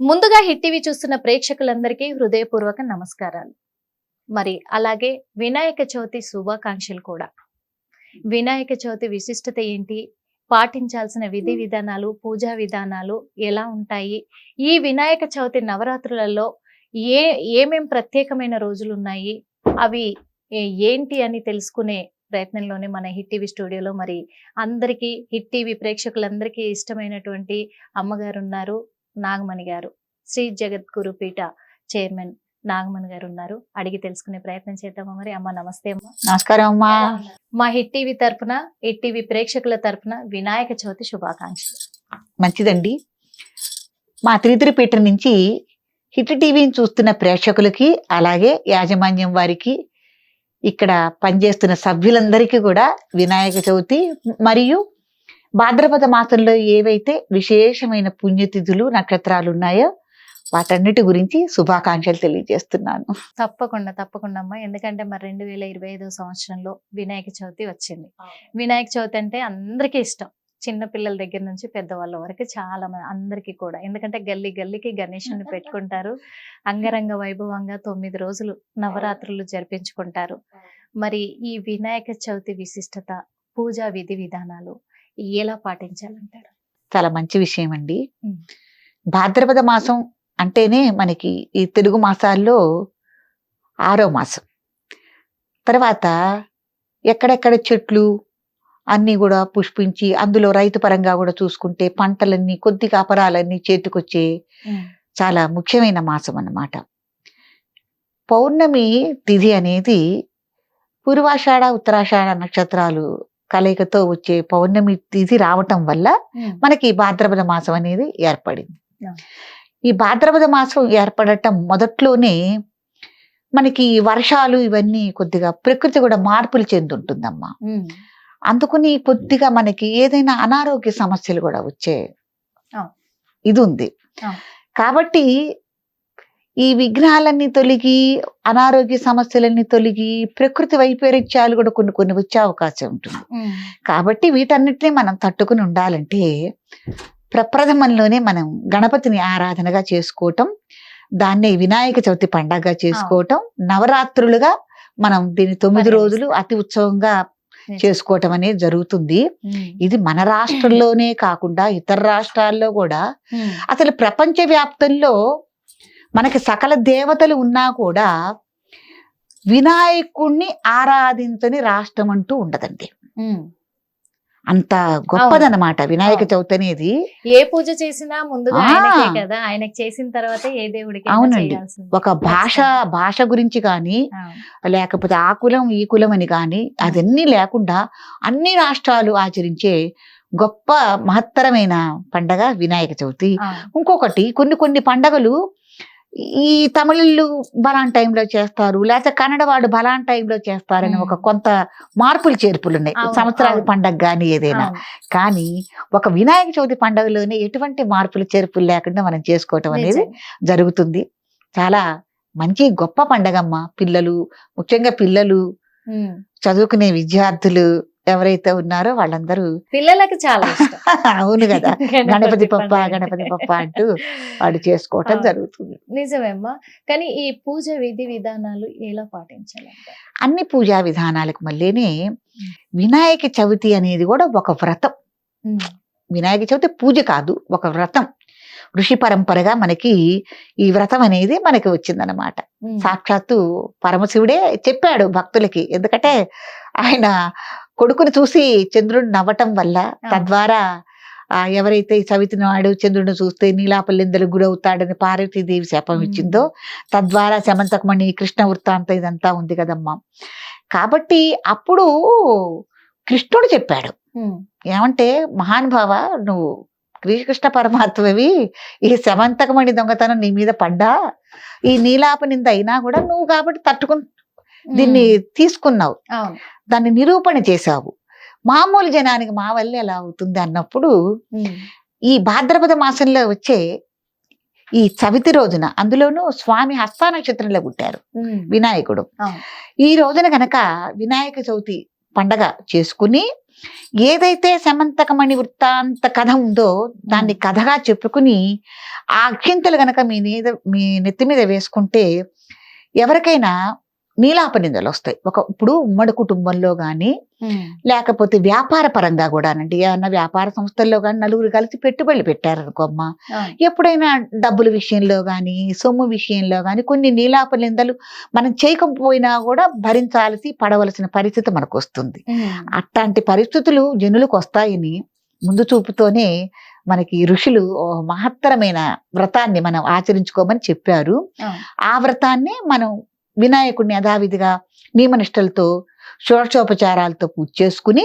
ముందుగా hit TV చూస్తున్న ప్రేక్షకులందరికీ హృదయపూర్వక నమస్కారాలు. మరి అలాగే వినాయక చవితి శుభాకాంక్షలు కూడా. వినాయక చవితి విశిష్టత ఏంటి? పాటించాల్సిన విధి విధానాలు పూజా విధానాలు ఎలా ఉంటాయి? ఈ వినాయక చవితి నవరాత్రులలో ఏ ఏమేం ప్రత్యేకమైన రోజులు ఉన్నాయి అవి ఏంటి అని తెలుసుకునే ప్రయత్నంలోనే మన హిట్ టీవీ స్టూడియోలో మరి అందరికీ హిట్ టీవీ ప్రేక్షకులందరికీ ఇష్టమైనటువంటి అమ్మగారు ఉన్నారు నాగమణి గారు. శ్రీ జగద్గురు పీఠ చైర్మన్ నాగమణి గారు ఉన్నారు. అడిగి తెలుసుకునే ప్రయత్నం చేద్దామా మరి? అమ్మ నమస్తే అమ్మ. నమస్కారం అమ్మా. మా హిట్ టీవీ తరపున హిట్ టీవీ ప్రేక్షకుల తరపున వినాయక చవితి శుభాకాంక్షలు. మంచిదండి. మా త్రితిరిపీఠ నుంచి హిట్ టీవీని చూస్తున్న ప్రేక్షకులకి అలాగే యాజమాన్యం వారికి ఇక్కడ పనిచేస్తున్న సభ్యులందరికీ కూడా వినాయక చవితి మరియు భాద్రపద మాసంలో ఏవైతే విశేషమైన పుణ్యతిథులు నక్షత్రాలు ఉన్నాయో వాటన్నిటి గురించి శుభాకాంక్షలు తెలియజేస్తున్నాను. తప్పకుండా తప్పకుండా అమ్మ. ఎందుకంటే మరి రెండు వేల ఇరవై ఐదో సంవత్సరంలో వినాయక చవితి వచ్చింది. వినాయక చవితి అంటే అందరికీ ఇష్టం. చిన్న పిల్లల దగ్గర నుంచి పెద్దవాళ్ళ వరకు చాలా మంది అందరికీ కూడా. ఎందుకంటే గల్లీ గల్లీకి గణేషుని పెట్టుకుంటారు. అంగరంగ వైభవంగా తొమ్మిది రోజులు నవరాత్రులు జరిపించుకుంటారు. మరి ఈ వినాయక చవితి విశిష్టత పూజా విధి విధానాలు ఎలా పాటించాలంటారు? చాలా మంచి విషయం అండి. భాద్రపద మాసం అంటేనే మనకి ఈ తెలుగు మాసాల్లో ఆరో మాసం. తర్వాత ఎక్కడెక్కడ చెట్లు అన్నీ కూడా పుష్పించి అందులో రైతు పరంగా కూడా చూసుకుంటే పంటలన్నీ కొద్ది కాపరాలన్నీ చేతికొచ్చే చాలా ముఖ్యమైన మాసం అన్నమాట పౌర్ణమి తిథి అనేది పూర్వాషాఢ ఉత్తరాషాఢ నక్షత్రాలు కలయికతో వచ్చే పౌర్ణమి తిథి రావటం వల్ల మనకి భాద్రపద మాసం అనేది ఏర్పడింది. ఈ భాద్రపద మాసం ఏర్పడటం మొదట్లోనే మనకి వర్షాలు ఇవన్నీ కొద్దిగా ప్రకృతి కూడా మార్పులు చెందుంటుందమ్మా అందుకని కొద్దిగా మనకి ఏదైనా అనారోగ్య సమస్యలు కూడా వచ్చే. ఇది ఉంది. కాబట్టి ఈ విఘ్నాలన్నీ తొలగి అనారోగ్య సమస్యలన్నీ తొలగి ప్రకృతి వైపరీత్యాలు కూడా కొన్ని కొన్ని వచ్చే అవకాశం ఉంటుంది. కాబట్టి వీటన్నిటిని మనం తట్టుకుని ఉండాలంటే ప్రప్రథమంలోనే మనం గణపతిని ఆరాధనగా చేసుకోవటం దాన్నే వినాయక చవితి పండగగా చేసుకోవటం నవరాత్రులుగా మనం దీన్ని తొమ్మిది రోజులు అతి ఉత్సవంగా చేసుకోవటం అనేది జరుగుతుంది. ఇది మన రాష్ట్రంలోనే కాకుండా ఇతర రాష్ట్రాల్లో కూడా అసలు ప్రపంచ వ్యాప్తంలో మనకి సకల దేవతలు ఉన్నా కూడా వినాయకుణ్ణి ఆరాధించని రాష్ట్రం అంటూ ఉండదండి అంత గొప్పదన్నమాట వినాయక. చవితి అనేది ఏ పూజ చేసినా ముందుగా ఆ. ఆయనకే కదా ఆయనకి చేసిన తర్వాత ఏ దేవుడికి అవునండి. ఒక భాష భాష గురించి కానీ. లేకపోతే ఆ కులం ఈ కులం అని కానీ అదన్నీ లేకుండా అన్ని రాష్ట్రాలు ఆచరించే గొప్ప మహత్తరమైన పండగ వినాయక చవితి. ఇంకొకటి కొన్ని కొన్ని పండగలు ఈ తమిళులు బలాన్ టైంలో చేస్తారు లేకపోతే కన్నడ వాడు బలాన్ టైంలో చేస్తారని ఒక. కొంత మార్పులు చేర్పులు ఉన్నాయి అవును. పండగ కానీ ఏదైనా. కానీ ఒక వినాయక చవితి పండుగలోనే ఎటువంటి మార్పులు చేర్పులు లేకుండా మనం చేసుకోవటం అనేది. జరుగుతుంది చాలా మంచి గొప్ప పండగమ్మ పిల్లలు ముఖ్యంగా పిల్లలు. చదువుకునే విద్యార్థులు ఎవరైతే ఉన్నారో వాళ్ళందరూ పిల్లలకు చాలా అవును కదా. గణపతి పప్ప. గణపతి పప్ప అంటూ వాడు చేసుకోవటం. జరుగుతుంది. నిజమేమ్మా. కానీ ఈ పూజ విధి విధానాలు ఎలా పాటించాలంటే అన్ని పూజా విధానాలకు మళ్ళీనే వినాయక చవితి అనేది కూడా ఒక వ్రతం. వినాయక చవితి పూజ కాదు ఒక వ్రతం. ఋషి పరంపరగా మనకి ఈ వ్రతం అనేది మనకి వచ్చిందనమాట. సాక్షాత్తు పరమశివుడే చెప్పాడు భక్తులకి. ఎందుకంటే ఆయన కొడుకుని చూసి చంద్రుడు నవ్వటం వల్ల తద్వారా ఆ ఎవరైతే సవితి నాడు చంద్రుడిని చూస్తే నీలాపల్లిందలకు గురవుతాడని పార్వతీదేవి శాపం ఇచ్చిందో తద్వారా శమంతకమణి కృష్ణ వృత్తాంతం ఇదంతా ఉంది కదమ్మా. కాబట్టి అప్పుడు కృష్ణుడు చెప్పాడు. ఏమంటే మహానుభావ నువ్వు శ్రీకృష్ణ పరమాత్మవి ఈ శమంతకమణి దొంగతనం నీ మీద పడ్డా? ఈ నీలాప నింద అయినా కూడా నువ్వు కాబట్టి తట్టుకుని దీన్ని తీసుకున్నావు. దాన్ని నిరూపణ చేశావు మామూలు జనానికి మా వల్ల ఎలా అవుతుంది అన్నప్పుడు. ఈ భాద్రపద మాసంలో వచ్చే ఈ చవితి రోజున అందులోనూ స్వామి హస్త నక్షత్రంలో పుట్టారు. వినాయకుడు. ఈ రోజున గనక వినాయక చవితి పండగ చేసుకుని ఏదైతే సమంతకమణి వృత్తాంత కథ ఉందో దాన్ని కథగా చెప్పుకుని ఆ అక్షింతలు గనక మీ మీద మీ నెత్తి మీద వేసుకుంటే ఎవరికైనా నీలాప నిందలు వస్తాయి. ఒక ఇప్పుడు ఉమ్మడి కుటుంబంలో కానీ లేకపోతే వ్యాపార పరంగా కూడానండి. ఏమన్నా వ్యాపార సంస్థల్లో కానీ నలుగురు కలిసి పెట్టుబడులు పెట్టారనుకోమ్మా ఎప్పుడైనా డబ్బుల విషయంలో కానీ సొమ్ము విషయంలో కానీ కొన్ని నీలాప నిందలు మనం చేయకపోయినా కూడా భరించాల్సి పడవలసిన పరిస్థితి మనకు వస్తుంది అట్లాంటి పరిస్థితులు జనులకు వస్తాయని ముందు చూపుతోనే మనకి ఋషులు ఓ మహత్తరమైన వ్రతాన్ని మనం ఆచరించుకోమని చెప్పారు. ఆ వ్రతాన్ని మనం వినాయకుడిని యథావిధిగా నియమనిష్టలతో షోడశోపచారాలతో పూజ చేసుకుని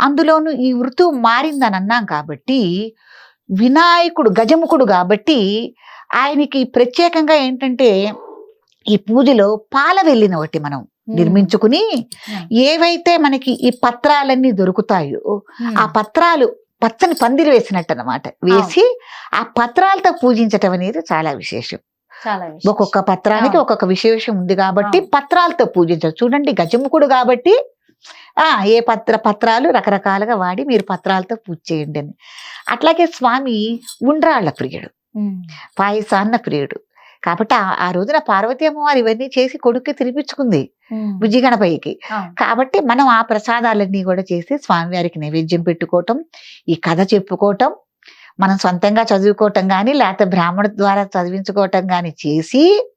అందులోను ఈ ఋతువు మారిందని అన్నాం కాబట్టి వినాయకుడు గజముఖుడు కాబట్టి ఆయనకి ప్రత్యేకంగా ఏంటంటే ఈ పూజలో పాల వెళ్ళిన ఒకటి మనం నిర్మించుకుని ఏవైతే మనకి ఈ పత్రాలన్నీ దొరుకుతాయో ఆ పత్రాలు పచ్చని పందిరి వేసినట్టు అనమాట వేసి ఆ పత్రాలతో పూజించటం అనేది చాలా విశేషం. ఒక్కొక్క పత్రానికి. ఒక్కొక్క విశేషం ఉంది కాబట్టి. పత్రాలతో పూజించారు చూడండి గజముఖుడు కాబట్టి ఆ ఏ పత్ర పత్రాలు రకరకాలుగా వాడి మీరు పత్రాలతో పూజ చేయండి అని. అట్లాగే స్వామి ఉండ్రాళ్ళ ప్రియుడు పాయసాన్న ప్రియుడు. కాబట్టి ఆ- రోజున పార్వతీ అమ్మవారు ఇవన్నీ చేసి కొడుక్కి తినిపించుకుంది బుజ్జి గణపయ్యకి కాబట్టి మనం ఆ ప్రసాదాలన్నీ కూడా చేసి స్వామివారికి నైవేద్యం పెట్టుకోవటం ఈ కథ చెప్పుకోవటం మనం సొంతంగా చదువుకోవటం కానీ లేకపోతే బ్రాహ్మణ ద్వారా చదివించుకోవటం కానీ చేసి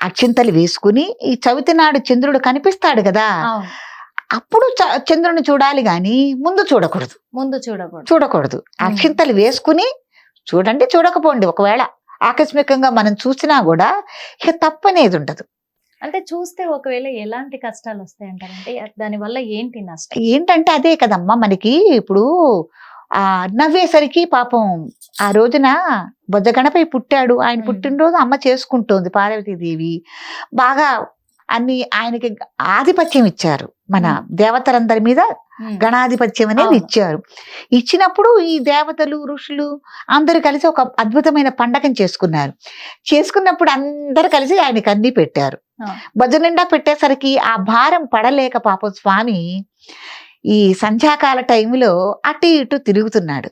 అక్షింతలు వేసుకుని ఈ చవితి నాడు చంద్రుడు కనిపిస్తాడు కదా. అప్పుడు చ- చంద్రుని చూడాలి గాని ముందు చూడకూడదు. ముందు చూడకూడదు. చూడకూడదు. అక్షింతలు వేసుకుని చూడండి చూడకపోండి ఒకవేళ. ఆకస్మికంగా మనం చూసినా కూడా ఇక తప్పనేది ఉండదు. అంటే చూస్తే ఒకవేళ ఎలాంటి కష్టాలు వస్తాయి అంటారంటే దాని వల్ల ఏంటి నష్టం? ఏంటంటే అదే కదమ్మా మనకి ఇప్పుడు ఆ నవ్వేసరికి పాపం ఆ రోజున బొజ్జగణపై పుట్టాడు ఆయన. పుట్టినరోజు అమ్మ చేసుకుంటోంది పార్వతీదేవి బాగా అన్ని ఆయనకి ఆధిపత్యం ఇచ్చారు మన. దేవతలందరి మీద. గణాధిపత్యం అనేది. ఇచ్చారు ఇచ్చినప్పుడు ఈ దేవతలు ఋషులు అందరూ కలిసి ఒక అద్భుతమైన పండగం చేసుకున్నారు చేసుకున్నప్పుడు అందరు కలిసి ఆయనకి అన్ని పెట్టారు. భజ నిండా పెట్టేసరికి ఆ భారం పడలేక పాపం స్వామి ఈ సంధ్యాకాల టైంలో అటు ఇటు తిరుగుతున్నాడు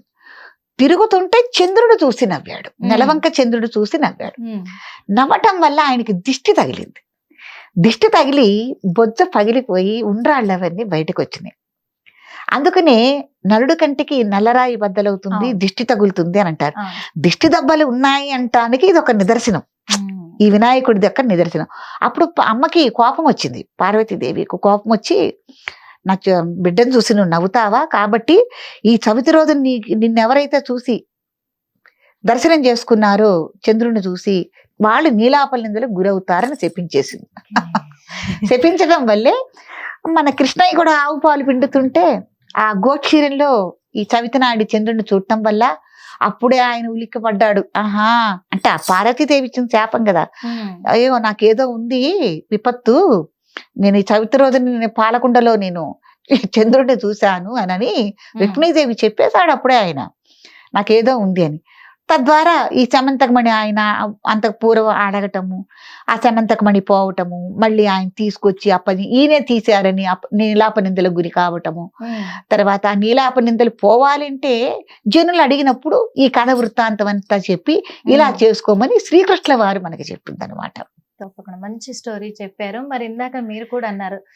తిరుగుతుంటే చంద్రుడు చూసి నవ్వాడు. నెలవంక చంద్రుడు చూసి నవ్వాడు. నవ్వటం వల్ల ఆయనకి దిష్టి తగిలింది దిష్టి తగిలి బొజ్జ పగిలిపోయి ఉండ్రాళ్ళవన్నీ బయటకు వచ్చినాయి అందుకనే నలుడు కంటికి నల్లరాయి బద్దలవుతుంది. దిష్టి తగులుతుంది అని అంటారు. దిష్టి దెబ్బలు ఉన్నాయి అంటానికి ఇది ఒక నిదర్శనం. ఈ వినాయకుడి యొక్క నిదర్శనం అప్పుడు అమ్మకి కోపం వచ్చింది పార్వతీదేవికి కోపం వచ్చి నా చ- బిడ్డను చూసి నువ్వు నవ్వుతావా? కాబట్టి ఈ చవితి రోజు నీ నిన్నెవరైతే చూసి దర్శనం చేసుకున్నారో చంద్రుని చూసి వాళ్ళు నీలాపల నిందలకు గురవుతారని చెప్పించేసింది. శపించడం వల్లే మన కృష్ణయ్య కూడా ఆవు పాలు పిండుతుంటే ఆ గోక్షీరంలో ఈ చవితనాడి చంద్రుడిని చూడటం వల్ల అప్పుడే ఆయన ఉలిక్కి పడ్డాడు ఆహా! అంటే ఆ పార్వతీదేవి ఇచ్చిన శాపం కదా. అయ్యో! నాకేదో ఉంది విపత్తు. నేను ఈ చవితి రోజు నేను పాలకుండలో నేను చంద్రుడిని చూశాను అనని రుక్మిణీదేవి చెప్పేశాడు అప్పుడే ఆయన. నాకేదో ఉంది అని. తద్వారా ఈ సమంతకమణి ఆయన అంతకు పూర్వం అడగటము ఆ సమంతకమణి పోవటము మళ్ళీ ఆయన తీసుకొచ్చి అప్పని ఈయనే తీశారని నీలాప నిందలకు గురి కావటము. తర్వాత ఆ నీలాప నిందలు పోవాలంటే జనులు అడిగినప్పుడు ఈ కథ వృత్తాంతం అంతా చెప్పి ఇలా. చేసుకోమని శ్రీకృష్ణ వారు మనకి చెప్పింది అనమాట తప్పకుండా. మంచి స్టోరీ చెప్పారు. మరి ఇందాక మీరు కూడా అన్నారు